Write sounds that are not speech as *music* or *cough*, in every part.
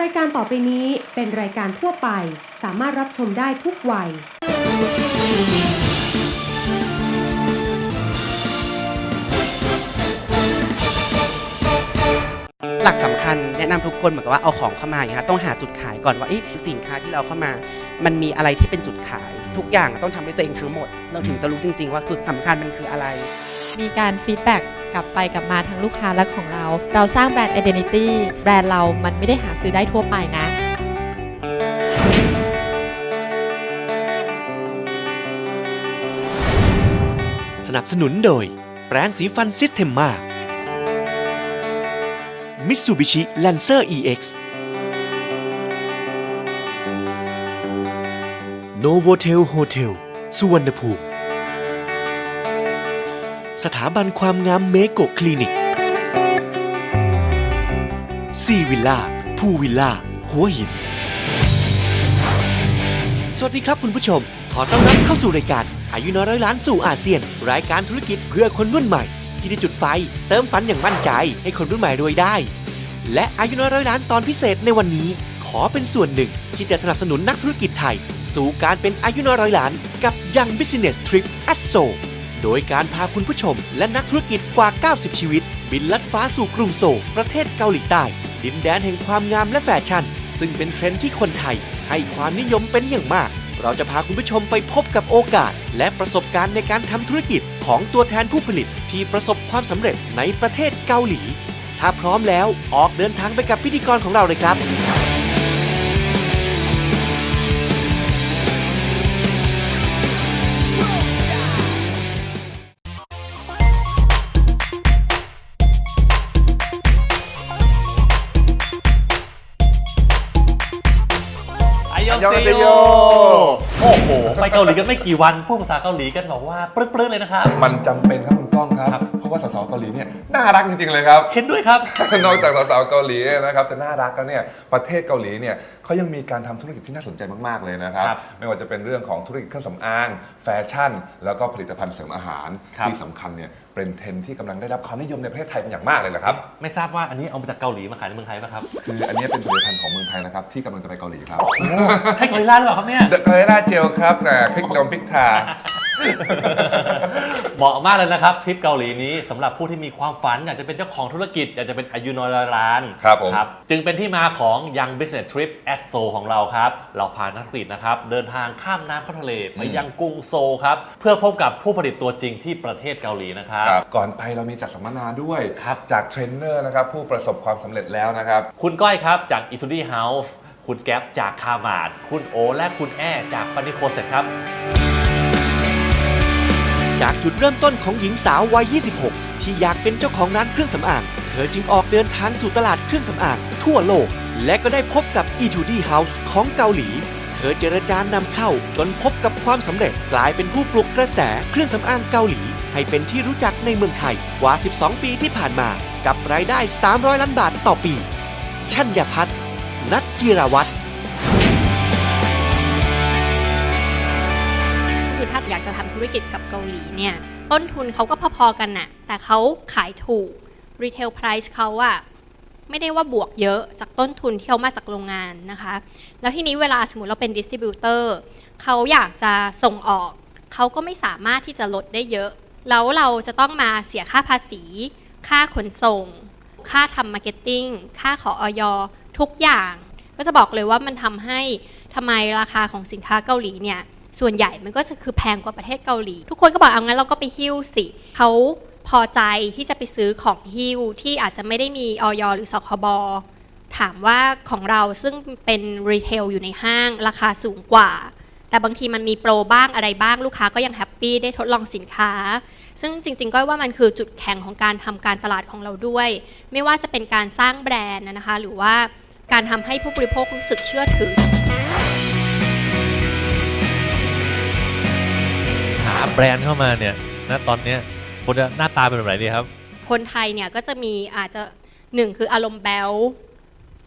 รายการต่อไปนี้เป็นรายการทั่วไป สามารถรับชมได้ทุกวัย หลักสำคัญแนะนำทุกคนเหมือนกับว่าเอาของเข้ามาอย่างเงี้ยต้องหาจุดขายก่อนว่าเอ๊ะสินค้าที่เราเข้ามา มันมีอะไรที่เป็นจุดขาย ทุกอย่างต้องทำด้วยตัวเองทั้งหมด เราถึงจะรู้จริง ๆ ว่าจุดสำคัญมันคืออะไร มีการฟีดแบ็ก กลับไปกลับมาทั้งลูกค้าและของเรา เราสร้างแบรนด์ identity แบรนด์เรามันไม่ได้หาซื้อได้ทั่วไปนะสนับสนุนโดย แปรงสีฟันซิสเ e มมามิตซูบิชิแลนเซอร์ EX โนโวเทลโฮเทลสุวรรณภูมิ สถาบันความงามเมโกคลินิกซีวิลล่าพูวิลล่าหัวหิน สวัสดีครับคุณผู้ชม ขอต้อนรับเข้าสู่รายการ อายุน้อยร้อยล้านสู่อาเซียน รายการธุรกิจเพื่อคนรุ่นใหม่ ที่ได้จุดไฟ เติมฝันอย่างมั่นใจ ให้คนรุ่นใหม่รวยได้ และอายุน้อยร้อยล้านตอนพิเศษในวันนี้ ขอเป็นส่วนหนึ่ง ที่จะสนับสนุนนักธุรกิจไทย สู่การเป็นอายุน้อยร้อยล้าน กับยัง Business Trip at Seoul โดยการพาคุณผู้ชม และนักธุรกิจกว่า 90 ชีวิต บินลัดฟ้าสู่กรุงโซลประเทศเกาหลีใต้ ดินแดนแห่งความงามและแฟชั่น ซึ่งเป็นเทรนด์ที่คนไทย ให้ความนิยมเป็นอย่างมาก เราจะพาคุณผู้ชมไปพบกับโอกาส และประสบการณ์ในการทำธุรกิจของตัวแทนผู้ผลิตที่ประสบความสำเร็จในประเทศเกาหลี ถ้าพร้อมแล้วออกเดินทางไปกับพิธีกรของเราเลยครับ ยองยองเซเซโยโย โอ้โห ไปเกาหลีกันไม่กี่วันพูดภาษาเกาหลีกันบอกว่าปลื้ดๆเลยนะครับ มันจำเป็นครับคุณก้องครับครับเพราะ ว่าสาวๆเกาหลีเนี่ยน่ารักจริงๆเลยครับ เห็นด้วยครับ นอกจากสาวๆเกาหลีนะครับจะน่ารักแล้วเนี่ยประเทศเกาหลีเนี่ยเขายังมีการทำธุรกิจที่น่าสนใจมากๆเลยนะครับ ครับไม่ว่าจะเป็นเรื่องของธุรกิจเครื่องสำอาง แฟชั่น แล้วก็ผลิตภัณฑ์เสริมอาหาร ครับ ที่สำคัญเนี่ยเป็นเทรนด์ที่กำลังได้รับความนิยมในประเทศไทยเป็นอย่างมากเลยแหละครับ ไม่ทราบว่าอันนี้เอามาจากเกาหลีมาขายในเมืองไทยป่ะครับ คืออันนี้เป็นผลิตภัณฑ์ของเมืองไทยนะครับที่กำลังจะไปเกาหลีครับใช่เกาหลีล่าหรือเปล่าครับเนี่ย เดอะเกาหลีเจลครับแต่พริกดมพริกทา เหมาะมากเลยนะครับทริปเกาหลีนี้สำหรับผู้ที่มีความฝัน อยากจะเป็นเจ้าของธุรกิจ อยากจะเป็นอายุน้อยร้อยล้านครับผม จึงเป็นที่มาของ Young Business Trip at Seoul ของเราครับ เราพานักธุรกิจนะครับ เดินทางข้ามน้ำข้ามทะเลไปยังกรุงโซลครับ เพื่อพบกับผู้ผลิตตัวจริงที่ประเทศเกาหลีนะครับ ครับก่อนไปเรามีจัดสัมมนาด้วย ครับ จากเทรนเนอร์นะครับผู้ประสบความสำเร็จแล้วนะครับ คุณก้อยครับจาก e t u d y House คุณแก๊ปจากคามาดคุณโอ และคุณแอจากปานิโคเซ็ตครับ จากจุดเริ่มต้นของหญิงสาววัย 26 ที่อยากเป็นเจ้าของร้านเครื่องสำอาง เธอจึงออกเดินทางสู่ตลาดเครื่องสำอางทั่วโลก และก็ได้พบกับ e 2 d House ของเกาหลี เธอเจรจานำเข้าจนพบกับความสำเร็จกลายเป็นผู้ปลุกกระแสเครื่องสำอางเกาหลี ให้เป็นที่รู้จักในเมืองไทยกว่า 12 ปีที่ผ่านมากับรายได้ 300 ล้านบาทต่อปี ชัญญพัฒน์นัทจิราวัฒน์ ธุรกิจกับเกาหลีเนี่ยต้นทุนเขาก็พอๆกันน่ะ แต่เขาขายถูกรีเทลไพรซ์เขาอะไม่ได้ว่าบวกเยอะจากต้นทุนที่เขามาจากโรงงานนะคะ แล้วทีนี้เวลาสมมติเราเป็นดิสติบิวเตอร์เขาอยากจะส่งออก เขาก็ไม่สามารถที่จะลดได้เยอะ แล้วเราจะต้องมาเสียค่าภาษี ค่าขนส่ง ค่าทำมาร์เก็ตติ้งค่าขอออยทุกอย่าง ก็จะบอกเลยว่ามันทำให้ทำไมราคาของสินค้าเกาหลีเนี่ย ส่วนใหญ่มันก็จะคือแพงกว่าประเทศเกาหลี ทุกคนก็บอกเอางั้นเราก็ไปฮิ้วสิเขาพอใจที่จะไปซื้อของฮิ้วที่อาจจะไม่ได้มีออยหรือสคบถามว่าของเราซึ่งเป็นรีเทลอยู่ในห้างราคาสูงกว่า แต่บางทีมันมีโปรบ้างอะไรบ้างลูกค้าก็ยังแฮปปี้ได้ทดลองสินค้า ซึ่งจริง ๆ ก็ว่ามันคือจุดแข็งของการทำการตลาดของเราด้วย ไม่ว่าจะเป็นการสร้างแบรนด์นะคะ หรือว่าการทำให้ผู้บริโภครู้สึกเชื่อถือ หาแบรนด์เข้ามาเนี่ยนะตอนเนี้ยคนจะหน้าตาเป็นแบบไหนดีครับ คนไทยเนี่ยก็จะมีอาจจะหนึ่งคืออารมณ์แบล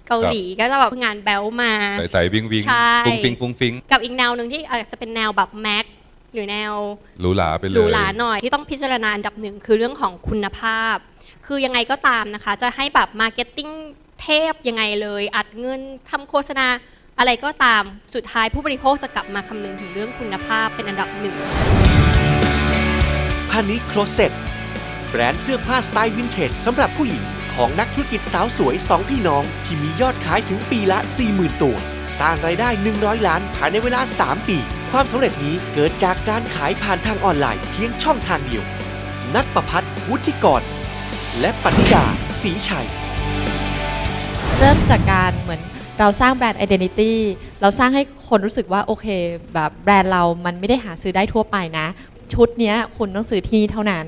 เกาหลีก็จะแบบงานแบลมา ใส่ๆวิงวิงใช่ ฟุ้งฟิงฟุ้งฟิงกับอีกแนวหนึ่งที่อาจจะเป็นแนวแบบแม็กหรือแนว หรูหราไปเลยหรูหราหน่อยที่ต้องพิจารณาอันดับหนึ่งคือเรื่องของคุณภาพ คือยังไงก็ตามนะคะ จะให้แบบมาร์เก็ตติ้งเทพยังไงเลย อัดเงินทำโฆษณา อะไรก็ตามสุดท้ายผู้บริโภคจะกลับมาคำนึงถึงเรื่องคุณภาพเป็นอันดับหนึ่งพานิโครเซตแบรนด์เสื้อผ้าสไตล์วินเทจสำหรับผู้หญิง ของนักธุรกิจสาวสวย 2 พี่น้อง ที่มียอดขายถึงปีละ 40,000 ตัว สร้างรายได้ 100 ล้านภายในเวลา 3 ปี ความสำเร็จนี้เกิดจากการขายผ่านทางออนไลน์เพียงช่องทางเดียว นัดประพัฒน์วุฒิกร และปณิดาศรีชัย เริ่มจากการเหมือน เราสร้างแบรนด์ไอเดนิตี้เราสร้างให้คนรู้สึกว่าโอเค แบบแบรนด์เรามันไม่ได้หาซื้อได้ทั่วไปนะ ชุดนี้คุณต้องซื้อที่เท่านั้น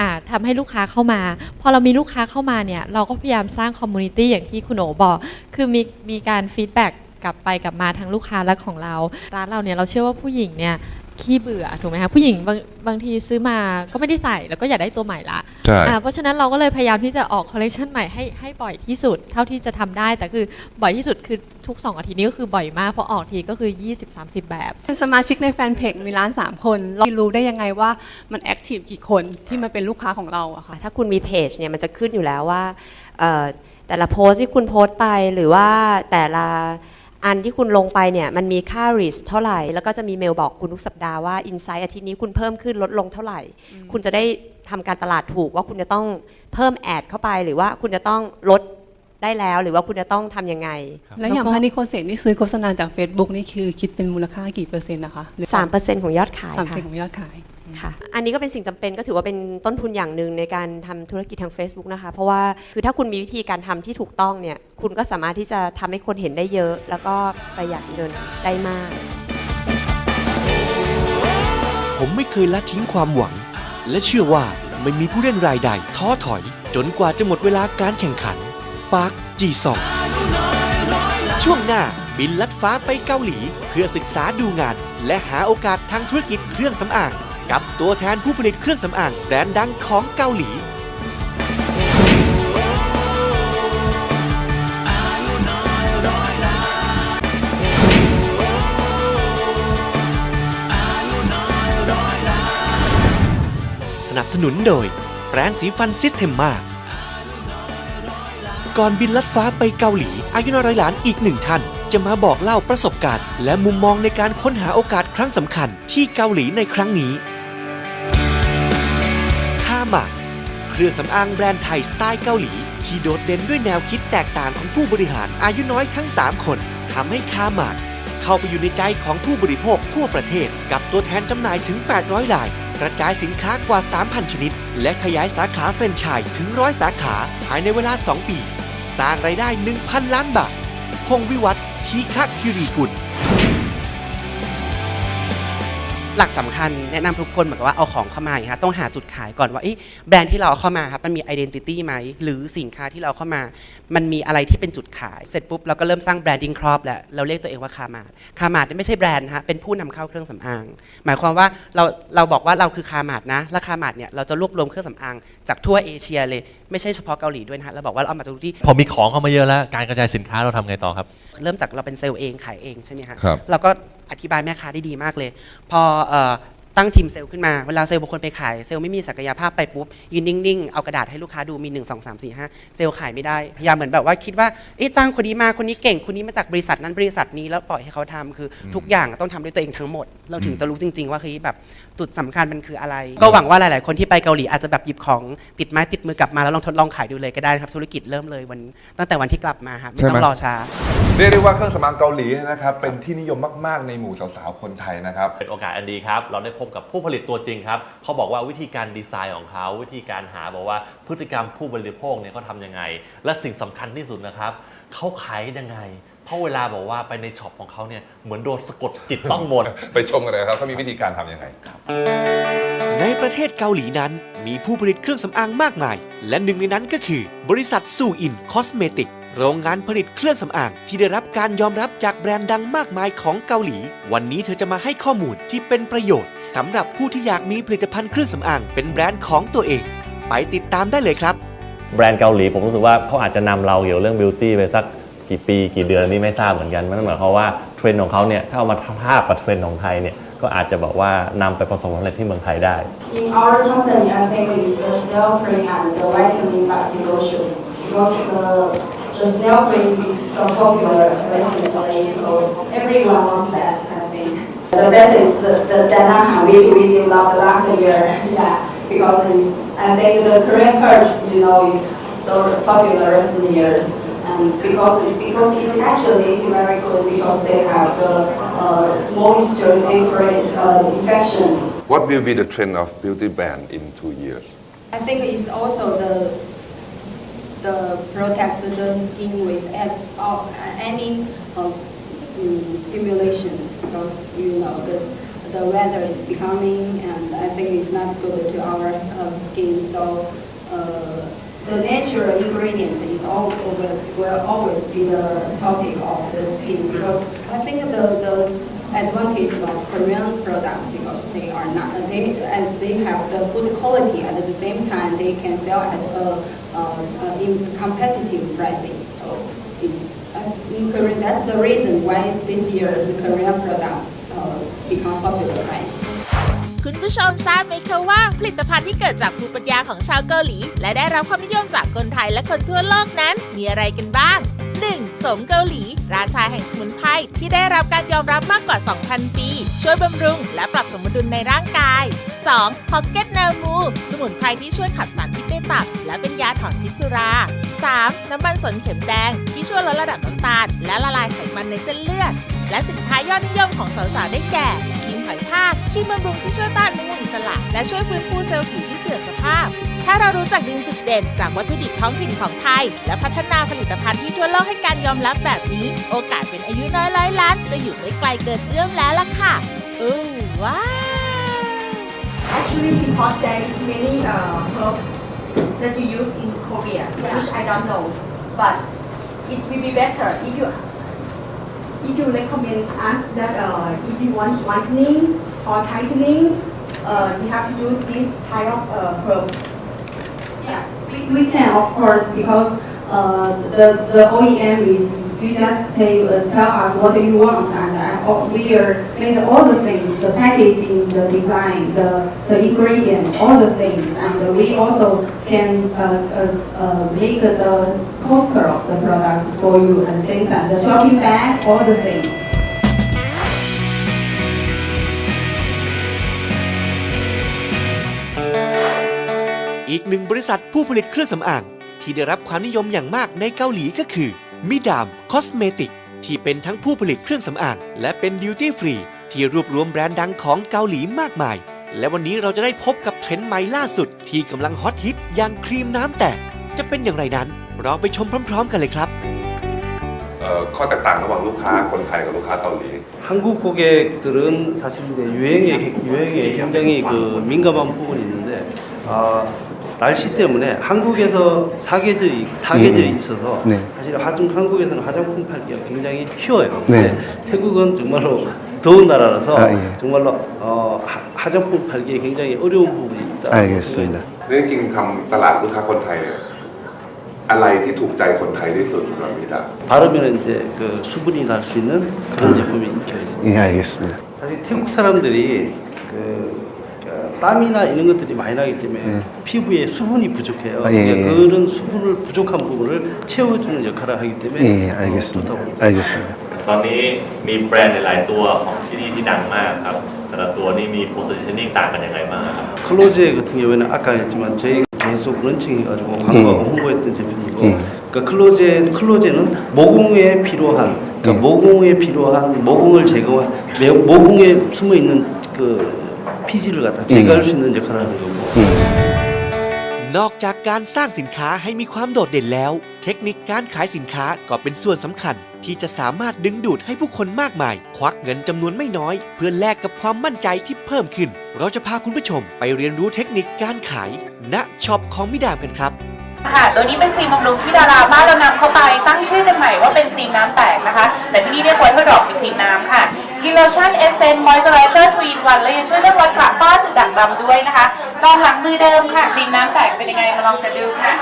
อ่าทำให้ลูกค้าเข้ามา พอเรามีลูกค้าเข้ามาเนี่ย เราก็พยายามสร้างคอมมูนิตี้อย่างที่คุณโอบอก คือมีมีการฟีดแบ็กกลับไปกลับมาทั้งลูกค้าและของเรา ร้านเราเนี่ยเราเชื่อว่าผู้หญิงเนี่ย ขี้เบื่อถูกไหมคะผู้หญิงบางบางทีซื้อมาก็ไม่ได้ใส่แล้วก็อยากได้ตัวใหม่ละใช่อ่าเพราะฉะนั้นเราก็เลยพยายามที่จะออกคอลเลคชันใหม่ให้ให้บ่อยที่สุดเท่าที่จะทำได้ แต่คือบ่อยที่สุดคือทุก 2 อาทิตย์นี้ก็คือบ่อยมากเพราะออกทีก็คือ 20-30 แบบ เป็นสมาชิกในแฟนเพจมีร้าน 3 คนเรารู้ได้ยังไงว่ามันแอคทีฟกี่คนที่มาเป็นลูกค้าของเราอะค่ะ ถ้าคุณมีเพจเนี่ยมันจะขึ้นอยู่แล้วว่าเอ่อแต่ละโพสต์ที่คุณโพสต์ไปหรือว่าแต่ละ อันที่คุณลงไปเนี่ยมันมีค่า reach เท่าไหร่ แล้วก็จะมีเมลบอกคุณทุกสัปดาห์ว่า insight อาทิตย์นี้คุณเพิ่มขึ้นลดลงเท่าไหร่ คุณจะได้ทำการตลาดถูกว่าคุณจะต้องเพิ่มแอดเข้าไป หรือว่าคุณจะต้องลดได้แล้ว หรือว่าคุณจะต้องทำยังไง แล้วอย่างแล้วก็พานิโคเซตนี่ซื้อโฆษณาจาก Facebook นี่คือคิดเป็นมูลค่ากี่เปอร์เซ็นต์นะคะหรือ3%ของยอดขายสามเปอร์ค่ะเซ็นต์ของยอดขาย ค่ะ อันนี้ก็เป็นสิ่งจำเป็นก็ถือว่าเป็นต้นทุนอย่างหนึ่งในการทำธุรกิจทาง Facebook นะคะ เพราะว่าคือถ้าคุณมีวิธีการทำที่ถูกต้องเนี่ย คุณก็สามารถที่จะทำให้คนเห็นได้เยอะ แล้วก็ประหยัดเงินได้มาก ผมไม่เคยละทิ้งความหวัง และเชื่อว่าไม่มีผู้เล่นรายใดท้อถอย จนกว่าจะหมดเวลาการแข่งขันปาร์คจีซองช่วงหน้าบินลัดฟ้าไปเกาหลี เพื่อศึกษาดูงาน และหาโอกาสทางธุรกิจเครื่องสำอาง กับตัวแทนผู้ผลิตเครื่องสำอางแบรนด์ดังของเกาหลี สนับสนุนโดย แปรงสีฟันซิสเทมมาก่อนบินลัดฟ้าไปเกาหลี อายุนอยร้อยล้านอีกหนึ่งท่าน จะมาบอกเล่าประสบการณ์ และมุมมองในการค้นหาโอกาสครั้งสำคัญที่เกาหลีในครั้งนี้ หมาก เครื่องสำอางแบรนด์ไทยสไตล์เกาหลี ที่โดดเด่นด้วยแนวคิดแตกต่างของผู้บริหารอายุน้อยทั้ง 3 คนทำให้คาหมาก เข้าไปอยู่ในใจของผู้บริโภคทั่วประเทศ กับตัวแทนจำหน่ายถึง 800ราย กระจายสินค้ากว่า 3,000 ชนิด และขยายสาขาแฟรนไชส์ถึงร้อยสาขาภายในเวลา 2 ปี สร้างรายได้ 1,000 ล้านบาทพงวิวัฒน์ทีฆคิรีกุล หลักสำคัญแนะนำทุกคนเหมือนกับว่าเอาของเข้ามาอย่างเงี้ยต้องหาจุดขายก่อนว่าเอ๊ะแบรนด์ที่เราเอาเข้ามาครับมันมี identity ไหมหรือสินค้าที่เราเอาเข้ามา มันมีอะไรที่เป็นจุดขาย เสร็จปุ๊บเราก็เริ่มสร้างแบรนดิ้งครอบแล้วเราเรียกตัวเองว่าคามาดคามาดไม่ใช่แบรนด์ฮะเป็นผู้นำเข้าเครื่องสำอาง หมายความว่าเราเราบอกว่าเราคือคามาดนะและคามาดเนี่ยเราจะรวบรวมเครื่องสำอางจากทั่วเอเชียเลย ไม่ใช่เฉพาะเกาหลีด้วยนะฮะเราบอกว่าเราเอามาจากทุกที่ พอมีของเข้ามาเยอะแล้ว การกระจายสินค้าเราทำไงต่อครับ เริ่มจากเราเป็นเซลล์เองขายเองใช่ไหมฮะครับ เราก็อธิบายแม่ค้าได้ดีมากเลย พอเอ่อ ตั้งทีมเซลล์ขึ้นมาเวลาเซลล์บางคนไปขายเซลล์ไม่มีศักยภาพไปปุ๊บยืนนิ่งๆ เอากระดาษให้ลูกค้าดูมี 1 2 3 4 5 เซลล์ขายไม่ได้ พยายามเหมือนแบบว่าคิดว่าเอ๊ะจ้างคนนี้มาคนนี้เก่งคนนี้มาจากบริษัทนั้นบริษัทนี้แล้วปล่อยให้เขาทำคือทุกอย่างต้องทำด้วยตัวเองทั้งหมด เราถึงจะรู้จริง ๆ ว่าเฮ้ยแบบจุดสำคัญมันคืออะไร ก็หวังว่าหลาย ๆ คนที่ไปเกาหลีอาจจะแบบหยิบของติดไม้ติดมือกลับมาแล้วลองทดลองขายดูเลยก็ได้นะครับธุรกิจเริ่มเลยวันตั้งแต่วันที่กลับมาครับไม่ต้อใช่ไหมงรอช้าเรียกได้ว่าเครื่องสำอางเกาหลีนะครับเป็นที่นิยมมาก ๆ ในหมู่สาวๆคนไทยนะครับเป็นโอกาสอันดีครับเราได้พบกับผู้ผลิตตัวจริงครับเขาบอกว่าวิธีการดีไซน์ของเขาวิธีการหาบอกว่าพฤติกรรมผู้บริโภคเนี่ยเขาทำยังไง และสิ่งสำคัญที่สุดนะครับเขาขายยังไงเพราะเวลาบอกว่าไปในช็อปของเขาเนี่ยเหมือนโดนสะกดจิตต้องมนต์ไปชมกันเลยครับเขามีวิธีการทำยังไงในประเทศเกาหลีนั้นมีผู้ผลิตเครื่องสำอางมากมาย และหนึ่งในนั้นก็คือ บริษัทซูอินคอสเมติก โรงงานผลิตเครื่องสำอาง ที่ได้รับการยอมรับจากแบรนด์ดังมากมายของเกาหลี วันนี้เธอจะมาให้ข้อมูลที่เป็นประโยชน์สำหรับผู้ที่อยากมีผลิตภัณฑ์เครื่องสำอาง เป็นแบรนด์ของตัวเอง ไปติดตามได้เลยครับ แบรนด์เกาหลีผมรู้สึกว่าเขาอาจจะนำเราเกี่ยวเรื่องบิวตี้ไปสักกี่ปีกี่เดือนนี่ไม่ทราบเหมือนกันมันหมายความว่าเทรนด์ของเขาเนี่ยถ้าเอามาทาบกับเทรนด์ของไทยเนี่ยก็อาจจะบอกว่านำไปประสบความสำเร็จที่เมืองไทยได้ In our company, I think it's the still free and the vitamin back devotion because the the snail cream is so popular recently, so everyone wants that, I think. The best is the, the Danang, which we developed last year, *laughs* yeah, because it's, I think the Korean perch, you know, is so popular recent years. And because, because it's actually it's very good because they have the uh, moisture and great uh, infection What will be the trend of beauty brand in two years I think it's also the, the protect skin with any uh, stimulation because, you know, the, the weather is becoming and I think it's not good to our uh, skin. So uh, the natural ingredient is always, will always be the topic of the skin because I think the, the advantage of Korean products because they are not, they, and they have the good quality at the same time they can sell at a, uh, in competitive pricing. So it's, uh, in Korea, that's the reason why this year's Korean products uh, become popular, right? คุณผู้ชมทราบไหมคะว่าผลิตภัณฑ์ที่เกิดจากภูมิปัญญาของชาวเกาหลี และได้รับความนิยมจากคนไทยและคนทั่วโลกนั้น มีอะไรกันบ้าง 1. สมเกาหลี ราชาแห่งสมุนไพรที่ได้รับการยอมรับมากกว่า 2,000 ปี ช่วยบำรุง และปรับสมดุลในร่างกาย 2. พ็อกเก็ตนามูสมุนไพรที่ช่วยขับสารพิษในตับ และเป็นยาถอนพิษสุรา 3. น้ำมันสนเข็มแดง ที่ช่วยลดระดับน้ำตาล และละลายไขมันในเส้นเลือด และสินค้ายอดนิยมของสาวๆได้แก่ หอยทากครีมบำรุงที่ช่วยต้านอนุมูลอิสระ และช่วยฟื้นฟูเซลล์ผิวที่เสื่อมสภาพ ถ้าเรารู้จักดึงจุดเด่น จากวัตถุดิบท้องถิ่นของไทย และพัฒนาผลิตภัณฑ์ที่ทั่วโลกให้การยอมรับแบบนี้ โอกาสเป็นอายุน้อยร้อยล้านก็อยู่ไม่ไกลเกินเอื้อมแล้วล่ะค่ะอู้ว้าว Actually, because there is many uh, herb that you use in Korea, which I don't know, but it will be better if you if you recommend us that uh, if you want whitening or tightening, uh, you have to do this type of uh, herb. Yeah, we, we can of course because uh, the the OEM is you just say uh, tell us what you want and uh, we are made all the things the packaging the design the the ingredient all the things and we also can uh, uh, uh, make the poster of the products for you at the same time the shopping bag all the things. อีกหนึ่งบริษัทผู้ผลิตเครื่องสำอาง ที่ได้รับความนิยมอย่างมากในเกาหลีก็คือ มิดามคอสเมติกที่เป็นทั้งผู้ผลิตเครื่องสำอาง และเป็นดิวตี้ฟรีที่รวบรวมแบรนด์ดังของเกาหลีมากมาย และวันนี้เราจะได้พบกับเทรนด์ใหม่ล่าสุด ที่กำลังฮอตฮิตอย่างครีมน้ำแตกจะเป็นอย่างไรนั้น เราไปชมพร้อม ๆ กันเลยครับ ข้อแตกต่างระหว่างลูกค้าคนไทยกับลูกค้าเกาหลี 한국 고객들은 사실 이제 유행에 유행에 굉장히 그 민감한 부분이 있는데 아, 날씨 때문에 한국에서 사계절이 사계절이 네. 있어서 네. 사실 화장 한국에서는 화장품 팔기가 굉장히 쉬워요. 네. 근데 태국은 정말로 더운 나라라서 아, 예. 정말로 어, 하- 화장품 팔기에 굉장히 어려운 부분이 있다. 알겠습니다. นี่จริงๆทำตลาดลูกค้าคนไทยเนี่ย อะไรที่ถูกใจคนไทยที่สุดสำหรับมิดา 바르면 이제 그 수분이 날 수 있는 그런 제품이 인기가 있습니다. 예, 알겠습니다. 사실 태국 사람들이 그 어, 땀이나 이런 것들이 많이 나기 때문에 네. 피부에 수분이 부족해요. 아, 예, 그러니까 예. 그런 수분을 부족한 부분을 채워주는 역할을 하기 때문에 예, 어, 알겠습니다. 좋다고 봅니다. 알겠습니다. ตอนนี้มีแบรนด์หลายๆตัวของที่นี่ที่ดังมากครับ แต่ละตัวนี่มี positioning ต่างกันยังไงบ้างครับ 클로제 같은 경우에는 아까 했지만 저희가 계속 런칭해가지고 광고 예. 홍보했던 제품이고 예. 그러니까 클로제 클로제는 모공에 필요한 그러니까 예. 모공에 필요한 모공을 제거한 매- 모공에 숨어 있는 그 피지를 갖다 제거할 예. 수 있는 역할을 하는 거고. 예. นอกจากการสร้างสินค้าให้มีความโดดเด่นแล้ว เทคนิคการขายสินค้าก็เป็นส่วนสำคัญ ที่จะสามารถดึงดูดให้ผู้คนมากมาย ควักเงินจำนวนไม่น้อย เพื่อแลกกับความมั่นใจที่เพิ่มขึ้น เราจะพาคุณผู้ชมไปเรียนรู้เทคนิคการขาย ณช็อปของมิดามกันครับ ค่ะ ตัวนี้เป็นครีมบำรุงที่ดาราบ้านเรานำเข้าไปตั้งชื่อกันใหม่ว่าเป็นครีมน้ำแตกนะคะ แต่ที่นี่เรียกไว้เพื่อดอปเป็นครีมน้ำค่ะ Skin Lotion Essence Moisturizer 3 in 1และยังช่วยเรื่องลดกระฝ้าจุดด่างดำด้วยนะคะลองหลังมือเดิมค่ะครีมน้ำแตกเป็นยังไงมาลองกันดูค่ะ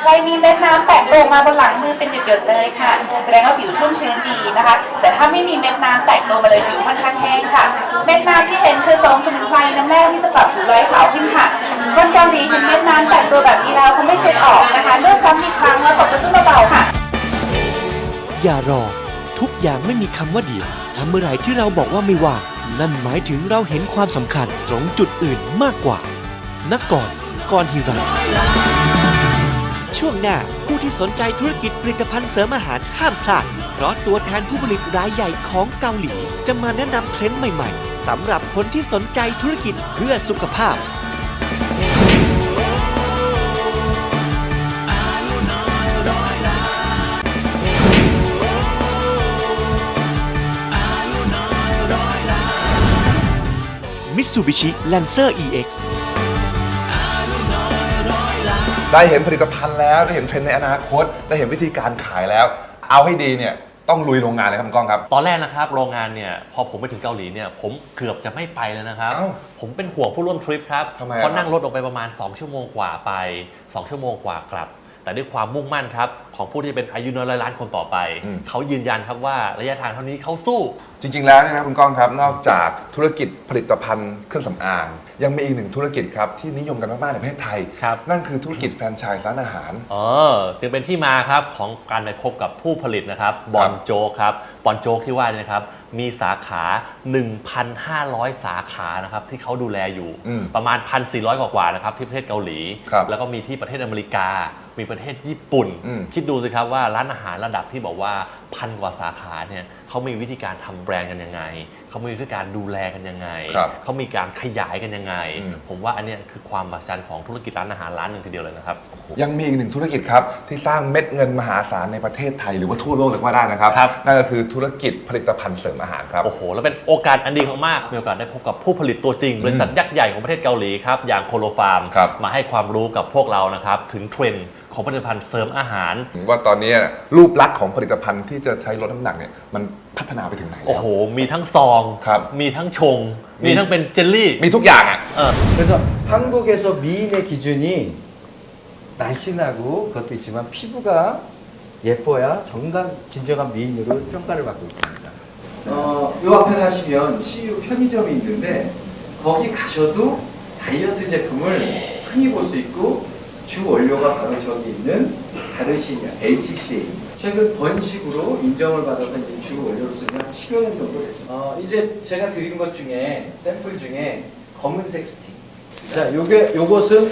ใครมีเม็ดน้ำแตกโตมาบนหลังมือเป็นหยดๆเลยค่ะ แสดงว่าผิวชุ่มชื้นดีนะคะ แต่ถ้าไม่มีเม็ดน้ำแตกโตมาเลยผิวค่อนข้างแห้งค่ะ เม็ดน้ำที่เห็นคือโสมสมุนไพรน้ำแร่ที่จะปรับผิวไร้ขาวขึ้นค่ะ คนเกาหลีเห็นเม็ดน้ำแตกตัวแบบนี้แล้วเขาไม่เช็ดออกนะคะเลือกซ้ำอีกครั้งแล้วตบกระตุ้นเบาๆค่ะ อย่ารอ ทุกอย่างไม่มีคำว่าเดี๋ยวถ้าเมื่อไหร่ที่เราบอกว่าไม่ว่างนั่นหมายถึงเราเห็นความสำคัญตรงจุดอื่นมากกว่า นักก่อดกรฮิรันช่วงหน้าผู้ที่สนใจธุรกิจผลิตภัณฑ์เสริมอาหารห้ามพลาด เพราะตัวแทนผู้ผลิตรายใหญ่ของเกาหลี จะมาแนะนำเทรนด์ใหม่ๆสำหรับคนที่สนใจธุรกิจเพื่อสุขภาพ Mitsubishi Lancer EX ได้เห็นผลิตภัณฑ์แล้วได้เห็นเทรนด์ในอนาคต ได้เห็นวิธีการขายแล้ว เอาให้ดีเนี่ยต้องลุยโรงงานเลยครับคุณก้องครับ ตอนแรกนะครับโรงงานเนี่ยพอผมไปถึงเกาหลีเนี่ยผมเกือบจะไม่ไปเลยนะครับผมเป็นห่วงผู้ร่วมทริปครับทำไมเพราะอะนั่งรถออกไปประมาณ 2 ชั่วโมงกว่าไป 2 ชั่วโมงกว่ากลับ แต่ด้วยความมุ่งมั่นครับของผู้ที่เป็นอายุน้อยร้อยล้านคนต่อไปเขายืนยันครับว่าระยะทางเท่านี้เขาสู้ จริง ๆ แล้วเนี่ยนะคุณก้องครับ นอกจากธุรกิจผลิตภัณฑ์เครื่องสำอาง ยังมีอีกหนึ่งธุรกิจครับ ที่นิยมกันมาก ๆ ในประเทศไทยนั่นคือธุรกิจแฟรนไชส์ร้านอาหารอ๋อจึงเป็นที่มาครับของการไปพบกับผู้ผลิตนะครับบอลโจกครับบอลโจกที่ว่าเนี่ยนะครับมีสาขา 1,500 สาขานะครับที่เขาดูแลอยู่อืมประมาณ 1,400 กว่าๆนะครับที่ประเทศเกาหลี ครับแล้วก็มีที่ประเทศอเมริกา มีประเทศญี่ปุ่น อืม คิดดูสิครับว่าร้านอาหารระดับที่บอกว่าพันกว่าสาขาเนี่ยเขามีวิธีการทำแบรนด์กันยังไงเขามีวิธีการดูแลกันยังไงครับเขามีการขยายกันยังไงผมว่าอันเนี้ยคือความมหัศจรรย์ของธุรกิจร้านอาหารร้านหนึ่งทีเดียวเลยนะครับ ยังมีอีกหนึ่งธุรกิจครับ ที่สร้างเม็ดเงินมหาศาลในประเทศไทยหรือว่าทั่วโลกเลยก็ว่าได้นะครับนั่นก็คือธุรกิจผลิตภัณฑ์เสริมอาหารครับ โอ้โห แล้วเป็นโอกาสอันดีของมาก มีโอกาสได้พบกับผู้ผลิตตัวจริง บริษัทยักษ์ใหญ่ของประเทศเกาหลีครับ อย่างโคโลฟาร์มมาให้ความรู้กับพวกเรานะครับ ถึงเทรนด์ ของผลิตภัณฑ์เสริมอาหาร ว่าตอนนี้รูปลักษณ์ของผลิตภัณฑ์ที่จะใช้ลดน้ำหนักเนี่ยมันพัฒนาไปถึงไหนแล้ว โอ้โห มีทั้งซอง มีทั้งชง มีทั้งเป็นเจลลี่ มีทุกอย่างอ่ะ 그래서 한국에서 미인의 기준이 날씬하고 그것도 있지만 피부가 예뻐야 정말 진정한 미인으로 평가를 받고 있습니다. 어, 요 앞에 가시면 CU 편의점이 있는데 거기 가셔도 다이어트 제품을 흔히 볼 수 있고 주 원료가 바로 저기 있는 다르시냐 HCA 최근 번식으로 인정을 받아서 이제 주 원료로 쓰면 한 10여 년 정도 됐습니다. 어, 이제 제가 드린 것 중에 샘플 중에 검은색 스틱. 자, 요게 요것은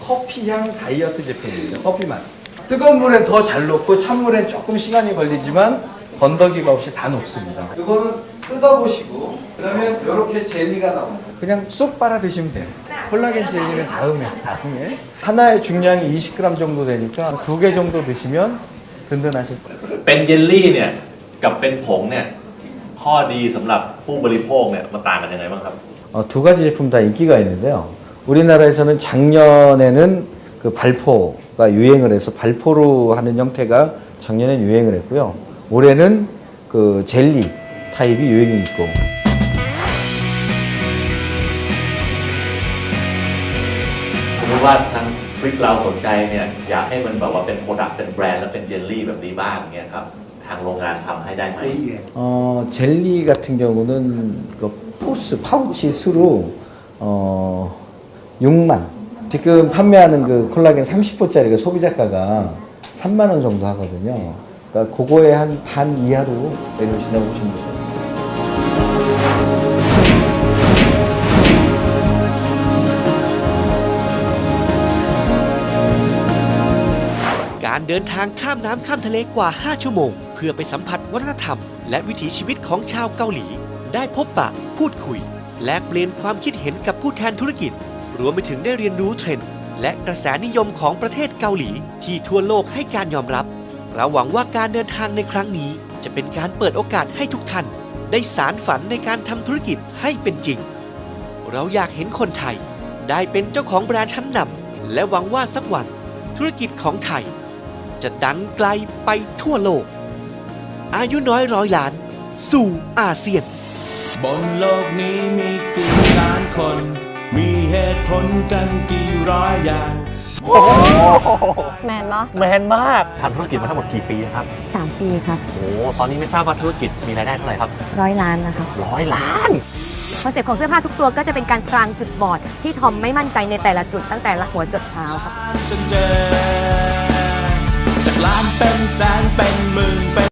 커피향 다이어트 제품입니다. 커피만. 뜨거운 물엔 더 잘 녹고 찬물엔 조금 시간이 걸리지만 건더기가 없이 다 녹습니다. 이거는 뜯어보시고 그러면 이렇게 젤리가 나옵니다. 그냥 쏙 빨아 드시면 돼요. 콜라겐 젤리는 다음에 다음에 하나의 중량이 20g 정도 되니까 두 개 정도 드시면 든든하실 거예요. เป็นเยลลี่เนี่ย กับเป็นผงเนี่ย ข้อดีสำหรับผู้บริโภคเนี่ยมันต่างกันยังไงบ้างครับ 어, 두 가지 제품 다 인기가 있는데요. 우리나라에서는 작년에는 그 발포가 유행을 해서 발포로 하는 형태가 작년에 유행을 했고요. 올해는 그 젤리 타입이 유행이 있고 ว่าทางทริปเราสนใจเนี่ยอยากให้มันแบบว่าเป็นโปรดักต์เป็นแบรนด์แล้วเป็นเจลลี่แบบนี้บ้างเนี่ยครับ ทางโรงงานทำให้ได้ไหม 어, 젤리 같은 경우는 그 포스 파우치 수로 어, 6만 지금 판매하는 그 콜라겐 30호짜리가 소비자가가 3만 원 정도 하거든요. 그러니까 그거의 한 반 이하로 내려오신다고 보시면 돼요. การเดินทางข้ามน้ำข้ามทะเลกว่า 5 ชั่วโมง เพื่อไปสัมผัสวัฒนธรรม และวิถีชีวิตของชาวเกาหลี ได้พบปะ พูดคุย แลกเปลี่ยนความคิดเห็นกับผู้แทนธุรกิจ รวมไปถึงได้เรียนรู้เทรนด์และกระแสนิยมของประเทศเกาหลี ที่ทั่วโลกให้การยอมรับ เราหวังว่าการเดินทางในครั้งนี้ จะเป็นการเปิดโอกาสให้ทุกท่าน ได้สารฝันในการทำธุรกิจให้เป็นจริง เราอยากเห็นคนไทย ได้เป็นเจ้าของแบรนด์ชั้นนำและหวังว่าสักวัน ธุรกิจของไทย จะดังไกลไปทั่วโลก อายุน้อยร้อยล้าน สู่อาเซียน บนโลกนี้มีกี่ล้านคน มีเหตุผลกันกี่ร้อยอย่าง แมนปะแมนมากทำธุรกิจมาทั้งหมดกี่ปีครับ สามปีครับโอ้ตอนนี้ไม่ทราบว่าธุรกิจมีรายได้เท่าไหร่ครับร้อยล้านนะคะร้อยล้าน คอนเซ็ปต์ของเสื้อผ้าทุกตัวก็จะเป็นการพรางจุดบอด ที่ทอมไม่มั่นใจในแต่ละจุดตั้งแต่ละหัวจดเท้าครับจนเจอจาก ล้านเป็นแสนเป็นหมื่นเป็น